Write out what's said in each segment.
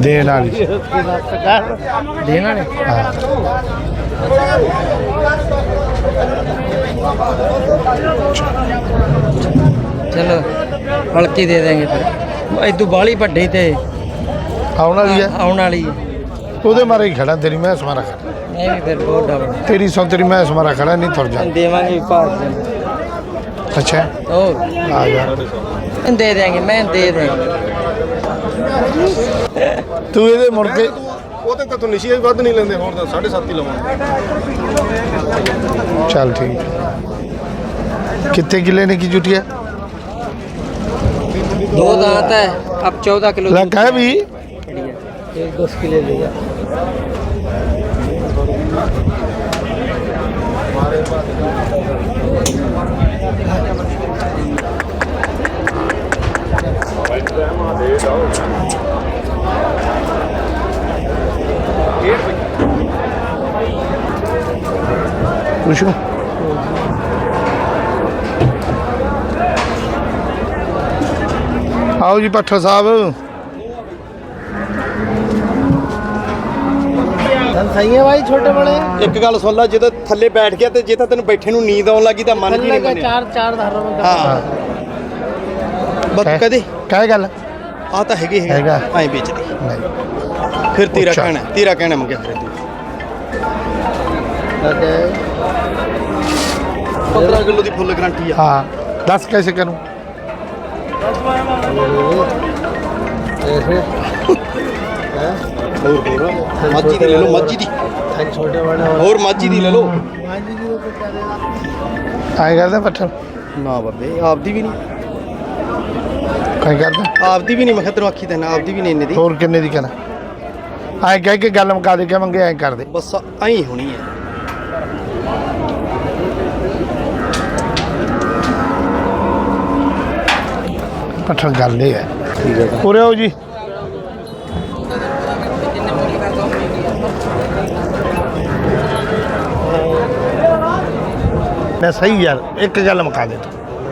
ਦੇਣ ਵਾਲੀ। ਦੇਣਾ ਹਾਂ। ਚਲੋ ਹਲਕੀ ਦੇ ਦੇਂਗੇ ਫਿਰ। ਇਦੋਂ ਬਾਲੀ ਵੱਡੇ ਤੇ। ਆਉਣ ਵਾਲੀ ਹੈ। ਆਉਣ ਵਾਲੀ ਹੈ। ਉਹਦੇ ਮਾਰੇ ਹੀ ਖੜਾ ਤੇਰੀ ਮੈਂ ਸਮਾਰਾ ਖੜਾ। ਵੀ ਫਿਰ ਬਹੁਤ ਡਬਲ ਤੇਰੀ ਸੌ ਤੇਰੀ ਮੈਂ ਸਮਾਰਾ ਖੜਾ ਨਹੀਂ ਤੁਰ ਜਾ। ਦੇਵਾਂਗੇ ਦੇ। ਅੱਛਾ। ਉਹ ਆ ਜਾ। ਦੇ ਦੇਂਗੇ ਮੈਂ ਦੇ ਦੇਂਗੇ ਤੂੰ ਇਹਦੇ ਮੁੜ ਕੇ ਉਹ ਤੇ ਤਾਂ ਤੂੰ ਨਿਸ਼ੀ ਵੱਧ ਨਹੀਂ ਲੈਂਦੇ ਹੋਰ ਤਾਂ 7.5 ਹੀ ਲਵਾਂਗੇ ਚੱਲ ਠੀਕ ਹੈ। ਕਿੱਥੇ ਕਿਲੇ ਨੇ ਕੀ ਜੁਟਿਆ दो दांत है अब चौदह किलो ਲੈ ਕਹਿ ਵੀ एक दस किलो लेगा ਪੁੱਛੋ ਆਓ ਜੀ ਪੱਠਾ ਸਾਹਿਬ। ਸਹੀ ਹੈ ਭਾਈ ਛੋਟੇ ਬੜੇ ਇੱਕ ਗੱਲ ਸੁਣ ਲੈ ਜਦੋਂ ਥੱਲੇ ਬੈਠ ਗਿਆ ਤੇ ਜੇ ਤਾਂ ਤੈਨੂੰ ਬੈਠੇ ਨੂੰ ਨੀਂਦ ਆਉਣ ਲੱਗੀ ਤਾਂ ਮਨ ਨਹੀਂ ਮੰਨਿਆ। ਚਾਰ ਚਾਰ ਧਾਰਾਂ ਹਾਂ। ਬਸ ਕਦੇ। ਕਹਿ ਗੱਲ। ਆ ਤਾਂ ਹੈਗੇ ਹੈਗਾ। ਐਂ ਵੇਚਦੀ। ਨਹੀਂ। ਫਿਰ ਤੇਰਾ ਅੱਛਾ। ਕਹਿਣਾ ਤੇਰਾ ਕਹਿਣਾ ਮੰਗਿਆ ਫਿਰ ਤੂੰ। 15 ਕਿਲੋ ਦੀ ਫੁੱਲ ਗਾਰੰਟੀ ਆ। ਹਾਂ ਦੱਸ ਕੈਸੇ ਕਰੂੰ ਹੋਰ ਹੋਰ ਮੱਝੀ ਦੀ ਲੈ ਲਓ ਮੱਝੀ ਦੀ। ਹੋਰ ਮੱਝੀ ਦੀ ਲੈ ਲਓ। ਆਏ ਕਰਦਾ ਪੱਠਾ। ਨਾ ਬੱਬੇ ਆਪਦੀ ਵੀ ਨਹੀਂ। ਕਾਇ ਕਰਦਾ ਆਪਦੀ ਵੀ ਨਹੀਂ ਮੈਂ ਤੈਨੂੰ ਆਖੀ ਤੈਨੂੰ ਆਪਦੀ ਵੀ ਨਹੀਂ ਇੰਨੇ ਦੀ। ਹੋਰ ਕਿੰਨੇ ਦੀ ਕਰਾਂ ਆਏ ਕਹਿ ਕੇ ਗੱਲ ਮੁਕਾ ਦੇ ਕੇ ਮੰਗੇ ਐ ਕਰ ਦੇ। ਬਸ ਐਂ ਹੋਣੀ ਹੈ ਪੱਠਾ ਗੱਲ ਇਹ ਹੈ। ਉਰੇ ਆਓ ਜੀ। ਮੈਂ ਸਹੀ ਯਾਰ ਇੱਕ ਗੱਲ ਮੁਕਾ ਦੇ ਤੂੰ।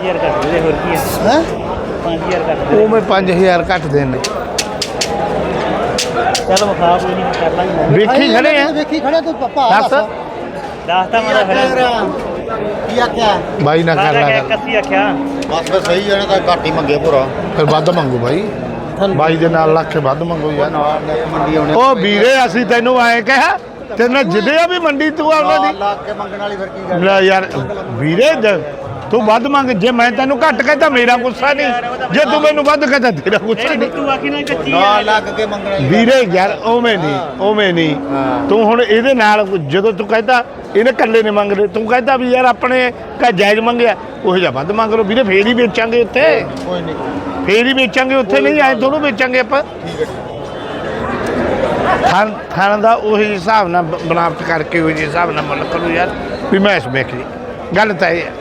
5000 ਕੱਟ ਦੇ ਹੋਰ ਕੀ ਹੈ? ਹੈ 5000 ਕੱਟ ਉਹ ਮੈਂ 5000 ਘੱਟ ਦੇਣੇ ਚਲ ਮਖਾ ਕੋਈ ਨਹੀਂ ਕਰ ਲਾਂਗੇ ਵੇਖੀ ਖੜੇ ਆ। ਵੇਖੀ ਖੜੇ ਤੂੰ ਪਪਾ ਦੱਸ। ਦੱਸਤਾ ਮੇਰਾ ਫਿਰ ਕੀ ਆਖਿਆ ਬਾਈ ਨਾ ਕਰ ਲਾ ਗੱਲ 81 ਆਖਿਆ। ਬਸ ਫਿਰ ਸਹੀ ਜਾਣਾ ਤਾਂ ਘੱਟ ਹੀ ਮੰਗੇ ਭਰਾ। ਫਿਰ ਵੱਧ ਮੰਗੋ ਬਾਈ। ਬਾਈ ਦੇ ਨਾਲ ਲੱਖ ਵੱਧ ਮੰਗੋ ਯਾਰ। ਮੰਡੀ ਆਉਣੇ ਉਹ ਵੀਰੇ ਅਸੀਂ ਤੈਨੂੰ ਐਂ ਕਿਹਾ ਜਿੱਦੇ ਆ ਵੀ ਮੰਡੀ ਤੂੰ ਆ ਉਹਨਾਂ ਲੱਖ ਕੇ ਮੰਗਣ ਵਾਲੀ ਫਿਰ ਕੀ ਦੀ ਲੈ ਯਾਰ ਵੀਰੇ ਤੂੰ ਵੱਧ ਮੰਗ ਜੇ ਮੈਂ ਤੈਨੂੰ ਘੱਟ ਕਹਿੰਦਾ ਮੇਰਾ ਗੁੱਸਾ ਨਹੀਂ। ਜੇ ਤੂੰ ਮੈਨੂੰ ਵੱਧ ਕਹਿੰਦਾ ਤੇਰਾ ਗੁੱਸਾ ਨਹੀਂ। ਤੂੰ ਆਖੀ ਨਾ ਕੱਚੀ ਨਾ ਲੱਖ ਕੇ ਮੰਗਣ ਵੀਰੇ ਯਾਰ ਉਵੇਂ ਨਹੀਂ ਉਵੇਂ ਨਹੀਂ। ਤੂੰ ਹੁਣ ਇਹਦੇ ਨਾਲ ਜਦੋਂ ਤੂੰ ਕਹਿੰਦਾ ਇਹਨੇ ਇਕੱਲੇ ਨੇ ਮੰਗਦੇ ਤੂੰ ਕਹਿੰਦਾ ਵੀ ਯਾਰ ਆਪਣੇ ਕਾ ਜਾਇਜ਼ ਮੰਗਿਆ ਉਹ ਜਿਹਾ ਵੱਧ ਮੰਗ ਲਓ। ਵੀਰੇ ਫੇਰ ਹੀ ਵੇਚਾਂਗੇ ਉੱਥੇ। ਕੋਈ ਨਹੀਂ। ਫੇਰ ਹੀ ਵੇਚਾਂਗੇ ਉੱਥੇ ਨਹੀਂ ਆਏ ਥੋੜੋ ਵੇਚਾਂਗੇ ਆਪਾਂ। ਥਾਨ ਥਾਨ ਦਾ ਉਹੀ ਹਿਸਾਬ ਨਾਲ ਬ- ਬਨਾਵਟ ਕਰਕੇ ਉਹੀ ਹਿਸਾਬ ਨਾਲ ਮੁੱਲ ਕਰੋ ਯਾਰ ਵੀ ਮੈਂ ਇਸ ਵੇਖੀ ਗੱਲ ਤਾਂ ਇਹ ਹੈ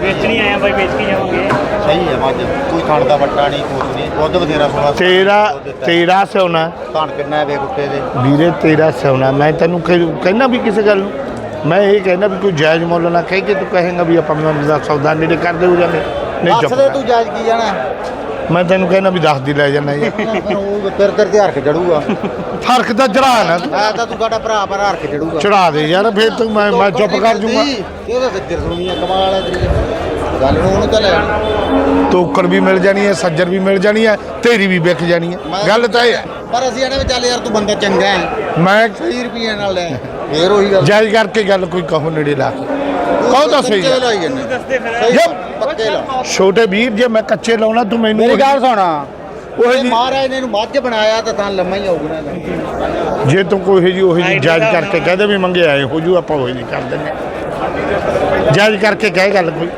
ਵੇਚਣੀ ਆਇਆ ਬਾਈ ਵੇਚ ਕੇ ਜਾਵਾਂਗੇ। ਸਹੀ ਹੈ ਮੱਝ ਕੋਈ ਖੰਡ ਦਾ ਵੱਟਾ ਨਹੀਂ ਕੁਛ ਨਹੀਂ। ਦੁੱਧ ਬਥੇਰਾ ਸੋਣਾ ਤੇਰਾ ਤੇਰਾ ਸੋਨਾ ਧਣ ਕਿੰਨਾ ਹੈ ਵੇ ਕੁੱਤੇ ਦੇ? ਵੀਰੇ ਤੇਰਾ ਸੋਨਾ ਮੈਂ ਤੈਨੂੰ ਕਹਿ- ਕਹਿਣਾ ਵੀ ਕਿਸੇ ਗੱਲ ਨੂੰ। ਮੈਂ ਇਹ ਕਹਿਣਾ ਵੀ ਕੋਈ ਜਾਇਜ਼ ਮੁੱਲ ਨਾ ਕਹਿ ਕੇ ਤੂੰ ਕਹੇਗਾ ਵੀ ਆਪਾਂ ਮੈਂ ਦਾ ਸੌਦਾ ਨੇੜੇ ਕਰਦੇ ਹੋ ਜਾਂਦੇ ਨਹੀਂ। ਚੁੱਪ ਦੱਸ ਦੇ ਕਰ। ਤੂੰ ਜਾਇਜ਼ ਕੀ ਜਾਣਾ? ਮੈਂ ਤੈਨੂੰ ਕਹਿਣਾ ਵੀ 10 ਦੀ ਲੈ ਜਾਣਾ ਜੀ। ਫਿਰ ਉਹ ਤੇਰੇ ਤੇਰੇ ਤੇ ਹਰਕ ਚੜੂਗਾ। ਫ਼ਰਕ ਤਾਂ ਚੜਾ ਨਾ। ਤੂੰ ਤਾਂ ਤੂੰ ਸਾਡਾ ਭਰਾ ਪਰ ਹਰਕ ਚੜੂਗਾ। ਚੜਾ ਦੇ ਯਾਰ ਫੇਰ ਤੂੰ ਮੈਂ ਮੈਂ ਚੁੱਪ ਕਰ ਜੂਗਾ। ਇਹ ਤਾਂ ਸੱਜਰ ਸੁਣੀ ਆ ਕਮਾਲ ਹੈ ਤੇਰੀ। ਗੱਲ ਨੂੰ ਉਹਨੂੰ ਤਾਂ ਲੈ ਤੋਕੜ ਵੀ ਮਿਲ ਜਾਣੀ ਹੈ ਸੱਜਰ ਵੀ ਮਿਲ ਜਾਣੀ ਹੈ ਤੇਰੀ ਵੀ ਵਿਕ ਜਾਣੀ ਹੈ ਗੱਲ ਤਾਂ ਇਹ ਹੈ ਪਰ ਅਸੀਂ ਇਹਨੇ ਵੀ ਚੱਲ ਯਾਰ ਤੂੰ ਬੰਦਾ ਚੰਗਾ ਹੈ। ਮੈਂ 30 ਰੁਪਏ ਨਾਲ ਲੈ। ਫੇਰ ਉਹੀ ਗੱਲ। ਜਾਇਜ਼ ਕਰਕੇ ਗੱਲ ਕੋਈ ਕਹੋ ਨੇੜੇ ਲਾ ਕੇ। ਕਹੋ ਤਾਂ ਸਹੀ ਹੈ। ਜੇ ਪੱਕੇ ਲਾ। ਛੋਟੇ ਵੀਰ ਜੇ ਮੈਂ ਕੱਚੇ ਲਾਉਣਾ ਤੂੰ ਮੈਨੂੰ ਮੇਰੀ ਗੱਲ ਸੁਣਾ। ਉਹ ਜੀ ਮਹਾਰਾਜ ਨੇ ਇਹਨੂੰ ਮੱਝ ਬਣਾਇਆ ਤਾਂ ਤਾਂ ਲੰਮਾ ਹੀ ਆਊਗਾ ਇਹਦਾ। ਜੇ ਤੂੰ ਕੋਈ ਜੀ ਉਹੀ ਜੀ ਜਾਇਜ਼ ਕਰਕੇ ਕਹਦੇ ਵੀ ਮੰਗੇ ਆਏ ਹੋ ਜੂ ਆਪਾਂ ਉਹੀ ਨਹੀਂ ਕਰ ਦਿੰਦੇ। ਜਾਇਜ਼ ਕਰਕੇ ਕਹੇ ਗੱਲ ਕੋਈ।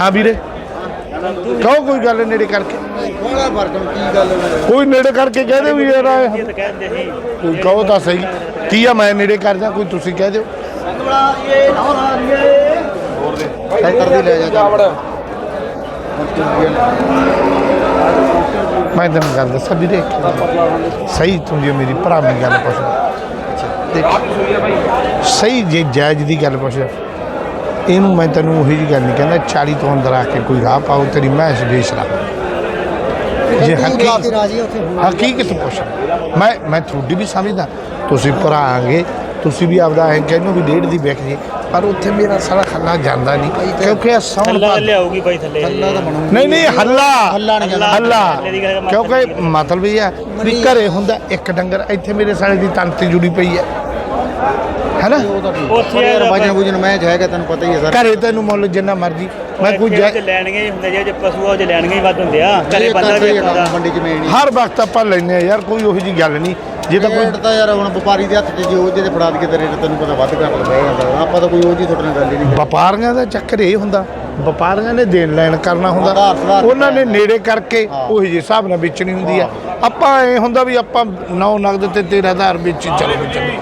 ਹਾਂ ਵੀਰੇ। ਕਹੋ ਕੋਈ ਗੱਲ ਨੇੜੇ ਕਰਕੇ। ਬੜਾ ਫ਼ਰਕ ਕੀ ਗੱਲ ਕੋਈ ਨੇੜੇ ਕਰਕੇ ਕਹਿ ਦਿਓ ਵੀ ਯਾਰ ਇਹ ਕਹਿੰਦੇ ਕੋਈ ਕਹੋ ਤਾਂ ਸਹੀ। ਕੀ ਆ ਮੈਂ ਨੇੜੇ ਕਰਦਾ ਕੋਈ ਤੁਸੀਂ ਕਹਿ ਦਿਓ। ਟਰੈਕਟਰ ਦੀ ਲੈ ਜਾ ਮੈਂ ਤੈਨੂੰ ਗੱਲ ਦੱਸਾਂ ਵੀਰੇ। ਸਹੀ ਤੂੰ ਜੇ ਮੇਰੀ ਭਰਾ ਦੀ ਗੱਲ ਪੁੱਛ। ਦੇਖ। ਸਹੀ ਜੇ ਜਾਇਜ਼ ਦੀ ਗੱਲ ਪੁੱਛ। ਇਹਨੂੰ ਮੈਂ ਤੈਨੂੰ ਉਹੀ ਜੀ ਗੱਲ ਨਹੀਂ ਕਹਿੰਦਾ 40 ਤੋਂ ਅੰਦਰ ਆ ਕੇ ਕੋਈ ਰਾਹ ਪਾਓ ਤੇਰੀ ਮੈਸ ਵੇਚ ਲਾ ਜੇ ਹਕੀਕਤ ਰਾਜੀ ਉੱਥੇ ਹਕੀਕਤ ਪੁੱਛ। ਮੈਂ ਮੈਂ ਤੁਹਾਡੀ ਵੀ ਸਮਝਦਾ। ਤੁਸੀਂ ਭਰਾ ਆਂਗੇ ਤੁਸੀਂ ਵੀ ਆਪਦਾ ਐ ਕਹਿੰਦੇ ਵੀ ਡੇਢ ਦੀ ਵਿਕ ਜੇ ਪਰ ਉੱਥੇ ਮੇਰਾ ਸਾਰਾ ਖੱਲਾ ਜਾਂਦਾ ਨਹੀਂ ਕਿਉਂਕਿ ਇਹ ਸੌਣ ਥੱਲਾ ਭਾਦ ਲਿਆਉਗੀ ਬਾਈ ਥੱਲੇ। ਨਹੀਂ ਨਹੀਂ ਹੱਲਾ ਹੱਲਾ ਨਹੀਂ ਜਾਂਦਾ। ਹੱਲਾ ਹੱਲੇ ਗੱਲ ਮਤਲਬ ਕਿਉਂਕਿ ਨਹੀਂ ਹੈ। ਮਤਲਬ ਇਹ ਹੈ ਵੀ ਘਰੇ ਹੁੰਦਾ ਇੱਕ ਡੰਗਰ ਇੱਥੇ ਮੇਰੇ ਸਾਲੇ ਦੀ ਤੰਤੀ ਜੁੜੀ ਪਈ ਹੈ। ਹੈਨਾ? ਉੱਥੇ ਯਾਰ ਵਜਨ ਵਜਨ ਮੈਚ ਹੈਗਾ ਤੈਨੂੰ ਪਤਾ ਹੀ ਹੈ ਸਰ। ਘਰੇ ਤੈਨੂੰ ਮੁੱਲ ਜਿੰਨਾ ਮਰਜ਼ੀ। ਮੈਂ ਕੋਈ ਜੇ ਲੈਣਗੇ ਹੀ ਹੁੰਦੇ ਜੇ ਜੇ ਪਸ਼ੂ ਆ ਉਹ ਜੇ ਲੈਣਗੇ ਹੀ ਵੱਧ ਹੁੰਦੇ ਆ। ਘਰੇ ਬੰਦਾ ਵੀ ਹਰ ਵਕਤ ਆਪਾਂ ਲੈਨੇ ਆ ਯਾਰ ਕੋਈ ਉਹੋ ਜੀ ਗੱਲ ਨਹੀਂ। ਜੇ ਤਾਂ ਕੋਈ ਰੇਟ ਤਾਂ ਯਾਰ ਹੁਣ ਵਪਾਰੀ ਦੇ ਹੱਥ 'ਚ ਜੇ ਉਹ ਜਿਹਦੇ ਫੜਾ ਦਈਏ ਤੇ ਰੇਟ ਤੈਨੂੰ ਪਤਾ ਵੱਧ ਲਗਾ ਜਾਂਦਾ। ਆਪਾਂ ਤਾਂ ਕੋਈ ਉਹ ਜੀ ਤੁਹਾਡੇ ਨਾਲ ਗੱਲ ਹੀ ਨਹੀਂ ਵਪਾਰੀਆਂ ਦਾ ਚੱਕਰ ਇਹ ਹੁੰਦਾ ਵਪਾਰੀਆਂ ਨੇ ਦੇਣ ਲੈਣ ਕਰਨਾ ਹੁੰਦਾ। ਆਧਾਰ ਸੁਧਾਰ ਉਹਨਾਂ ਨੇ ਨੇੜੇ ਕਰਕੇ। ਉਹੀ ਜਿਹੇ ਹਿਸਾਬ ਨਾਲ ਵੇਚਣੀ ਹੁੰਦੀ ਆ। ਆਪਾਂ ਇਹ ਹੁੰਦਾ ਵੀ ਆਪਾਂ ਨੌ ਨਗਦ ਤੇ 13000 ਵੇਚੀ ਚਲੋ ਵੀ ਚੱਲੀ।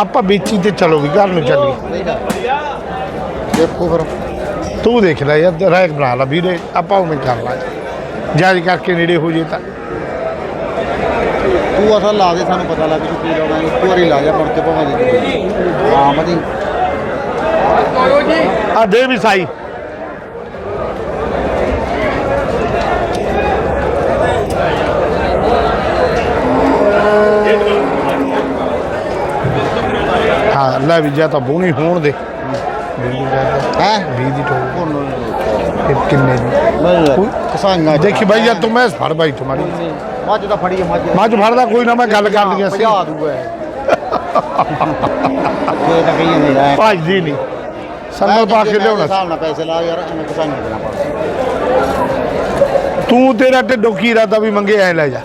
ਆਪਾਂ ਵੇਚੀ ਤੇ ਚਲੋ ਵੀ ਘਰ ਨੂੰ ਚੱਲੀ ਦੇਖੋ ਫਿਰ। ਤੂੰ ਦੇਖ ਲੈ ਯਾਰ ਰਾਇਕ ਬਣਾ ਲਾ ਵੀਰੇ ਆਪਾਂ ਉਵੇਂ ਕਰ ਲਾ ਜਾਇਜ਼ ਕਰਕੇ ਨੇੜੇ ਹੋ ਜੇ ਤਾਂ। ਤੂੰ ਅਸਲ ਲਾ ਦੇ ਸਾਨੂੰ ਪਤਾ ਲੱਗ ਜੂ ਕੀ ਲਾਉਣਾ ਇੱਕ ਵਾਰੀ ਲਾ ਜਾ ਮੁੜ ਕੇ ਭਾਵੇਂ ਦੇ ਹਾਂ ਮਦੀ ਆ ਦੇ ਵੀ ਸਾਈ। ਹਾਂ ਲੈ ਵੀ ਜਾ ਤਾਂ ਬੋਣੀ ਹੋਣ ਦੇ। ਹੈ? 20 ਦੀ ਫਿਰ ਕਿੰਨੇ ਦੀ? ਕਸਾਂਗਾ ਦੇਖੀ ਬਾਈ ਯਾਰ ਤੂੰ ਮੈਂ ਫੜ ਬਾਈ ਤੁਹਾਡੀ ਮੱਝ ਦਾ ਫੜੀ ਮੱਝ ਮੱਝ ਫੜਦਾ ਕੋਈ ਨਾ ਮੈਂ ਗੱਲ ਕਰ ਲਈ ਸੀ ਭਜਾ ਦੂਗਾ ਇਹ ਇਹ ਤਾਂ ਕਹੀਆਂ ਨਹੀਂ ਰਾਇ ਭੱਜਦੀ ਨਹੀਂ। ਸੰਗਲ ਪਾ ਕੇ ਲਿਆਉਣਾ। ਸੀ। ਹਿਸਾਬ ਨਾਲ ਪੈਸੇ ਲਾ ਯਾਰ ਐਵੇਂ ਕਸਾਂਗਾ ਦੇਣਾ ਪਾ ਤੂੰ ਤੇਰਾ ਢਿੱਡੋਂ ਕੀ ਇਰਾਦਾ ਵੀ ਮੰਗੇ ਐ ਲੈ ਜਾ।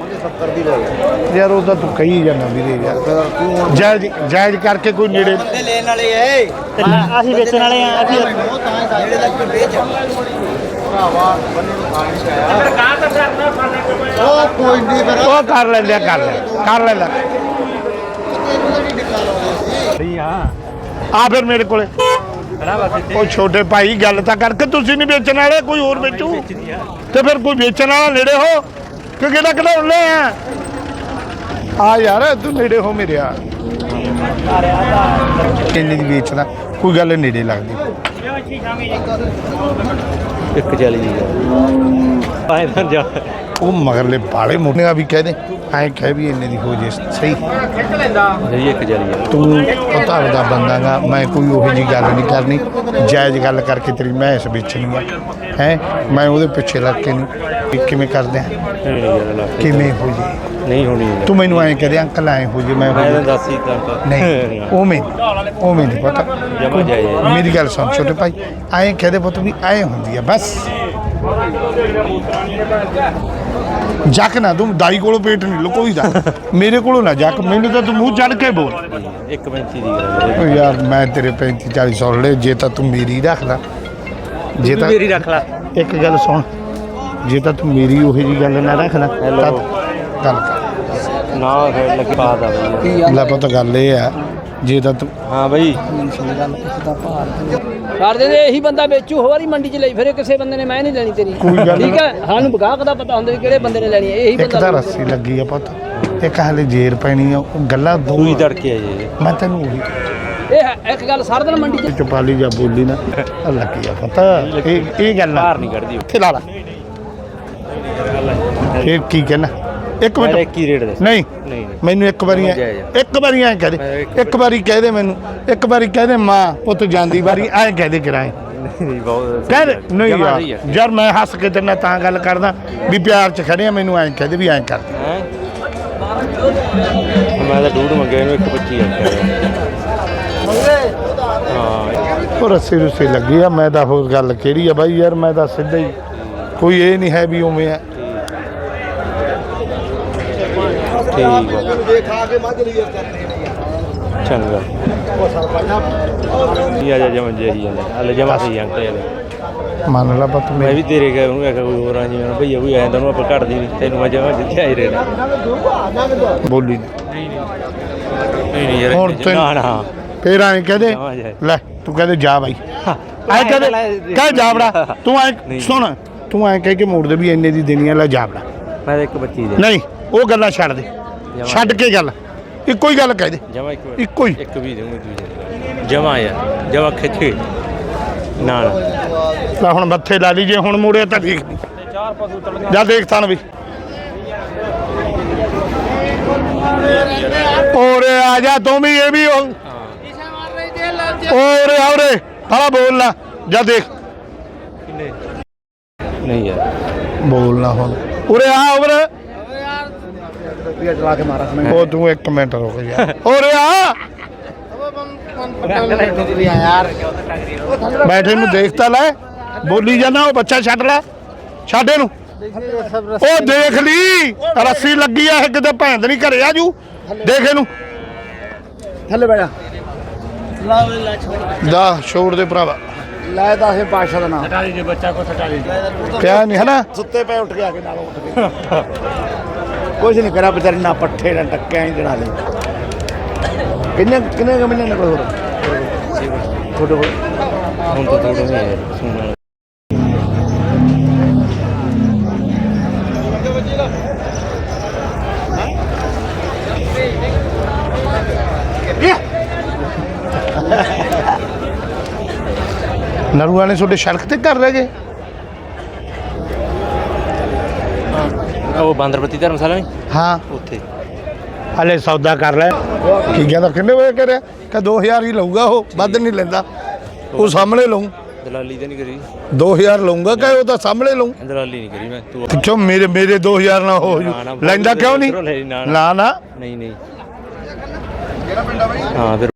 ਮੰਗੇ 70 ਦੀ ਲੈ ਜਾ। ਯਾਰ ਉਹ ਤਾਂ ਤੂੰ ਕਹੀ ਜਾਂਦਾ ਵੀਰੇ ਯਾਰ। ਜਾਇਜ਼ ਜਾਇਜ਼ ਕਰਕੇ ਕੋਈ ਨੇੜੇ ਲੈਣ ਵਾਲੇ ਐ। ਅਸੀਂ ਵੇਚਣ ਵਾਲੇ ਆ ਅਸੀਂ ਉਹ ਤਾਂ ਹੀ ਜਿਹੜੇ ਲੱਗ ਕੇ ਵੇਚ। ਭਰਾਵਾ ਬੰਨੇ ਨੂੰ ਖਾਣ ਪਿਆ ਉਹ ਕੋਈ ਨਹੀਂ ਫਿਰ। ਉਹ ਕਰ ਲੈਂਦੇ ਆ, ਕਰ ਲੈ ਕਰ ਲੈਂਦਾ ਸਹੀ ਆ। ਆ ਫਿਰ ਮੇਰੇ ਕੋਲੇ। ਖੜਾ ਬਸ ਇੱਥੇ ਉਹ ਛੋਟੇ ਭਾਈ ਗੱਲ ਤਾਂ ਕਰਕੇ ਤੁਸੀਂ ਨਹੀਂ ਵੇਚਣ ਵਾਲੇ ਕੋਈ ਹੋਰ ਵੇਚੂ। ਤੇ ਫਿਰ ਕੋਈ ਵੇਚਣ ਵਾਲਾ ਨੇੜੇ ਹੋ ਕਿ ਕਿਹੜਾ ਕਢਾਉਣੇ ਆ ਆ ਯਾਰ ਤੂੰ ਨੇੜੇ ਹੋ ਮੇਰੇ ਆ। ਕਿੰਨੇ ਦੀ ਵੇਚਦਾ ਕੋਈ ਗੱਲ ਨੇੜੇ ਲੱਗਦੀ। ਇੱਕ ਚਲੀ ਜੀ ਆਏ ਤਾਂ ਜਾ। ਉਹ ਮਗਰਲੇ ਬਾਲੇ ਮੋਟੇ ਆ ਵੀ ਕਹਦੇ ਐਂ ਕਹਿ ਵੀ ਇੰਨੇ ਦੀ ਹੋ ਜੇ ਸਹੀ। ਜੀ ਇੱਕ ਚਲੀ ਜਾ ਤੂੰ ਪਤਾ ਦਾ ਬੰਦਾਗਾ ਮੈਂ ਕੋਈ ਉਹੋ ਜੀ ਗੱਲ ਨਹੀਂ ਕਰਨੀ ਜਾਇਜ਼ ਗੱਲ ਕਰਕੇ ਤੇਰੀ ਮੈਸ ਵੇਚਣੀ ਆ। ਹੈ? ਮੈਂ ਉਹਦੇ ਪਿੱਛੇ ਲੱਗ ਕੇ ਨਹੀਂ। ਕਿਵੇਂ ਕਰਦੇ ਆ? ਕਿਵੇਂ ਹੋ ਜੇ? ਨਹੀਂ ਹੋਣੀ ਤੂੰ ਮੈਨੂੰ ਐਂ ਕਹਦੇ ਅੰਕਲ ਐਂ ਹੋ ਜੇ ਮੈਂ ਹੋ ਮੈਂ ਤਾਂ ਜੇ। ਦੱਸ ਹੀ ਤਾਂ ਨਹੀਂ ਉਹ ਮੈਂ ਉਹ ਮੈਂ ਨਹੀਂ ਪਤਾ। ਜਮਾ ਮੇਰੀ ਗੱਲ ਸੁਣ ਛੋਟੇ ਭਾਈ ਐਂ ਕਹਦੇ ਪੁੱਤ ਵੀ ਐਂ ਹੁੰਦੀ ਆ ਬਸ। ਜੱਕ ਨਾ ਤੂੰ ਦਾਈ ਕੋਲੋਂ ਪੇਟ ਨਹੀਂ ਲੁਕੋਈਦਾ ਮੇਰੇ ਕੋਲੋਂ ਨਾ ਜੱਕ ਮੈਨੂੰ ਤਾਂ ਤੂੰ ਮੂੰਹ ਚੜ ਕੇ ਬੋਲ। ਇੱਕ ਪੈਂਤੀ ਦੀ ਗੱਲ ਓ ਯਾਰ ਮੈਂ ਤੇਰੇ 35 40 ਸੁਣ ਲੈ ਜੇ ਤਾਂ ਤੂੰ ਮੇਰੀ ਰੱਖ ਲੈ। ਜੇ ਤਾਂ ਮੇਰੀ ਰੱਖ ਲੈ। ਇੱਕ ਗੱਲ ਸੁਣ ਜੇ ਤਾਂ ਤੂੰ ਮੇਰੀ ਉਹੀ ਜੀ ਗੱਲ ਨਾ ਰੱਖਣਾ ਤਾਂ Hello. ਗੱਲ ਕਰ ਨਾ ਫਿਰ ਲੱਗੀ ਬਾਤ ਆ ਬਈ ਲੈ ਪੁੱਤ ਗੱਲ ਇਹ ਆ ਜੇ ਤਾਂ ਤੂੰ ਹਾਂ ਬਈ ਕਰ ਦਿੰਦੇ ਇਹੀ ਬੰਦਾ ਵੇਚੂ ਹੋਰ ਹੀ ਮੰਡੀ 'ਚ ਲਈ ਫਿਰੇ ਕਿਸੇ ਬੰਦੇ ਨੇ ਮੈਂ ਨਹੀਂ ਲੈਣੀ ਤੇਰੀ ਕੋਈ ਗੱਲ ਠੀਕ ਹੈ ਸਾਨੂੰ ਬਗਾਹਕ ਦਾ ਪਤਾ ਹੁੰਦਾ ਵੀ ਕਿਹੜੇ ਬੰਦੇ ਨੇ ਲੈਣੀ ਹੈ ਇਹੀ ਇੱਕ ਬੰਦਾ ਤਾਂ ਲਊ। ਰੱਸੀ ਲੱਗੀ ਆ ਪੁੱਤ ਇੱਕ ਹਲੇ ਜੇਰ ਪੈਣੀ ਆ ਉਹ ਗੱਲਾਂ ਦੋ ਹੀ ਤੜਕੇ ਆ ਜੀ ਮੈਂ ਤੈਨੂੰ ਉਹੀ ਇਹ ਹੈ- ਇੱਕ ਗੱਲ ਸਾਰਾ ਦਿਨ ਮੰਡੀ 'ਚ ਚੁਪਾਲੀ ਜਾਂ ਬੋਲੀ ਨਾ ਆਹ ਲੱਗੀ ਆ ਪਤਾ ਇਹ ਇਹ ਗੱਲ ਨਾ ਬਾਹਰ ਨਹੀਂ ਕੱਢਦੀ ਇੱਥੇ ਲਾ ਲਾ ਫਿਰ ਕੀ ਕਹਿਣਾ ਇੱਕ ਮਿੰਟ। ਕੀ ਰੇਟ ਦੇ ਨਹੀਂ। ਨਹੀਂ ਮੈਨੂੰ ਇੱਕ ਵਾਰੀ ਐਂ- ਜਾਇਜ਼ ਇੱਕ ਵਾਰੀ ਐਂ ਕਹਿ ਦੇ। ਇੱਕ ਇੱਕ ਵਾਰੀ ਕਹਿ ਦੇ ਮੈਨੂੰ। ਇੱਕ ਵਾਰੀ ਕਹਿ ਦੇ ਮਾਂ ਪੁੱਤ ਜਾਂਦੀ ਵਾਰੀ ਐਂ ਕਹਿ ਦੇ ਕਿਰਾਏ। ਨਹੀਂ ਬਹੁਤ ਕਹਿ ਦੇ। ਨਹੀਂ ਜਮਾਂ ਯਾਰ। ਯਾਰ ਮੈਂ ਹੱਸ ਕੇ ਤੇਰੇ ਨਾਲ ਤਾਂ ਗੱਲ ਕਰਦਾ ਵੀ ਪਿਆਰ ਚ ਖੜੇ ਆ ਮੈਨੂੰ ਐਂ ਕਹਿ ਦੇ ਵੀ ਐਂ ਕਰ। ਦੇ। ਹੈਂ? ਮੈਂ ਤਾਂ ਡੂਡ ਮੰਗਿਆ ਇਹਨੂੰ 125 ਆਖਿਆ ਹਾਂ। ਉਹ ਰੱਸੇ ਰੁੱਸੇ ਲੱਗੀ ਆ ਮੈਂ ਤਾਂ ਹੋਰ ਗੱਲ ਕਿਹੜੀ ਆ ਬਾਈ ਯਾਰ ਮੈਂ ਤਾਂ ਸਿੱਧਾ ਹੀ ਕੋਈ ਇਹ ਨਹੀਂ ਹੈ ਵੀ ਉਵੇਂ ਆ। ਠੀਕ ਆ ਦੇਖਾ ਕੇ ਮੱਝ ਲਈ ਚੰਗਾ। ਇਹ ਆ ਜਾ ਜਮਨ ਜੇ ਹੀ ਜਾਂਦਾ। ਹਲੇ ਜਮਾ ਸਹੀ ਅੰਕਲ ਮੰਨ ਲਾ ਪੁੱਤ ਮੈਂ ਵੀ ਤੇਰੇ ਗਿਆ ਉਹਨੂੰ ਆਖਿਆ ਕੋਈ ਹੋਰ ਆ ਜੀ ਮੈਂ ਭਈਆ ਕੋਈ ਆਇਆ ਤੈਨੂੰ ਆਪਾਂ ਘਟਦੀ ਨਹੀਂ ਤੈਨੂੰ ਮੈਂ ਜਮਾ ਜਿੱਥੇ ਆਈ ਰਹਿਣਾ। ਬੋਲੀ। ਨਹੀਂ ਨਹੀਂ ਯਾਰ ਹੁਣ ਇੰਨੇ ਚ- ਤੈਨੂੰ- ਨਾ। ਨਾ ਫੇਰ ਐਂ ਕਹਦੇ ਜਮਾਂ ਜਾਏ। ਲੈ ਤੂੰ ਕਹਦੇ ਜਾ ਬਾਈ। ਐ ਕਹਦੇ ਕਹਿ ਜਾ ਬੜਾ। ਤੂੰ ਐ ਨਹੀਂ। ਸੁਣ ਤੂੰ ਐ ਕਹਿ ਕੇ ਮੋੜ ਦੇ ਵੀ ਇੰਨੇ ਦੀ ਦੇਣੀ ਆ ਲੈ ਜਾ ਬੜਾ। ਮੈਂ ਤਾਂ ਇੱਕ ਬੱਚੀ ਦੇ। ਨਹੀਂ ਉਹ ਗੱਲਾਂ ਛੱਡ ਦੇ। ਛੱਡ ਕੇ ਗੱਲ। ਇੱਕੋ ਹੀ ਗੱਲ ਕਹਿ ਦੇ। ਜਮਾ ਇੱਕ ਇੱਕੋ ਹੀ। ਇੱਕ ਵੀ ਦੂੰਗੀ ਦੂਜੇ ਜਮਾ ਯਾਰ ਜਮਾ ਖਿੱਚ। ਕੇ ਨਾ ਨਾ ਲੈ ਹੁਣ ਮੱਥੇ ਲਾ ਲਈ ਜੇ ਹੁਣ ਮੋੜਿਆ ਤਾਂ ਦੇਖ। ਲਈ ਚਾਰ ਪਸ਼ੂ ਤਲ ਜਾ ਦੇਖ ਤਾਂ ਵੀ। ਓਰੇ ਆ ਜਾ ਤੂੰ ਵੀ ਇਹ ਵੀ ਉਹ। ਓਰੇ ਆਉਰੇ ਬੜਾ ਬੋਲਣਾ ਜਾ ਦੇਖ। ਕਿੰਨੇ ਨਹੀਂ ਯਾਰ। ਬੋਲਣਾ ਹੁਣ। ਉਰੇ ਆ ਉਰੇ ਰੁਪਿਆ ਚਲਾ ਕੇ ਮਾਰਾ ਮੈਂ। ਉਹ ਤੂੰ ਇੱਕ ਮਿੰਟ ਰੁਕ ਜਾ। ਓਰੇ ਆ। ਯਾਰ ਬੈਠੇ ਨੂੰ ਦੇਖ ਤਾਂ ਲੈ। ਬੋਲੀ ਜਾਣਾ ਉਹ ਬੱਚਾ ਛੱਡ ਲੈ। ਛੱਡ ਇਹਨੂੰ। ਉਹ ਦੇਖ ਲਈ। ਰੱਸੀ ਲੱਗੀ ਆ ਇਹ ਕਿਤੇ ਭੈਣ ਨਹੀਂ ਘਰੇ ਆ ਜੂ। ਦੇਖ ਇਹਨੂੰ। ਥੱਲੇ ਬੈਠਾ ਦਾ ਛੋੜ ਦੇ ਭਰਾਵਾ। ਲੈ ਤਾਂ ਇਹ ਪਾਸ਼ਾ ਦਾ ਨਾਮ। ਸਟਾਲੀ ਜੇ ਬੱਚਾ ਕੋ ਸਟਾਲੀ ਕਿਆ ਨਹੀਂ ਹੈ ਨਾ ਸੁੱਤੇ ਪਏ ਉੱਠ ਕੇ ਆ ਕੇ ਨਾਲ ਉੱਠ ਕੇ। ਕੁਝ ਨਹੀਂ ਕਰਾ ਵਿਚਾਰੀ ਨਾ ਪੱਠੇ ਨਾ ਟੱਕਿਆਂ ਹੀ ਜਣਾ ਲਈ ਕਿੰਨੇ ਕਿੰਨੇ ਕੁ ਮਹੀਨੇ ਨਿਕਲ ਹੋਰ? ਕੋਲ? ਹੁਣ ਤਾਂ ਥੋੜਾ ਨਹੀਂ ਯਾਰ ਸੁਣ ਨਰੂਆਂ ਨੇ ਤੁਹਾਡੇ ਸੜਕ ਤੇ ਕਰ ਰਹਿ ਗਏ? ਉਹ ਬਾਂਦਰਪਤੀ ਧਰਮਸ਼ਾਲਾ ਨਹੀਂ? ਹਾਂ। ਉੱਥੇ। ਹਲੇ ਸੌਦਾ ਕਰ ਲੈ। ਕੀ ਕਹਿੰਦਾ ਕਿੰਨੇ ਵੇ ਕਰਿਆ? ਕਿ 2000 ਹੀ ਲਊਗਾ ਉਹ ਵੱਧ ਨਹੀਂ ਲੈਂਦਾ। ਉਹ ਸਾਹਮਣੇ ਲਊ। ਦਲਾਲੀ ਤਾਂ ਨਹੀਂ ਕਰੀ। 2000 ਲਊਗਾ ਕਿ ਉਹ ਤਾਂ ਸਾਹਮਣੇ ਲਊ? ਦਲਾਲੀ ਨਹੀਂ ਕਰੀ ਮੈਂ ਤੂੰ ਕਿਉਂ ਮੇਰੇ ਮੇਰੇ 2000 ਨਾ ਹੋ ਲੈਂਦਾ ਕਿਉਂ ਨਹੀਂ? ਨਾ, ਨਾ। ਨਾ ਨਾ। ਨਹੀਂ ਨਹੀਂ। ਹਾਂ ਫਿਰ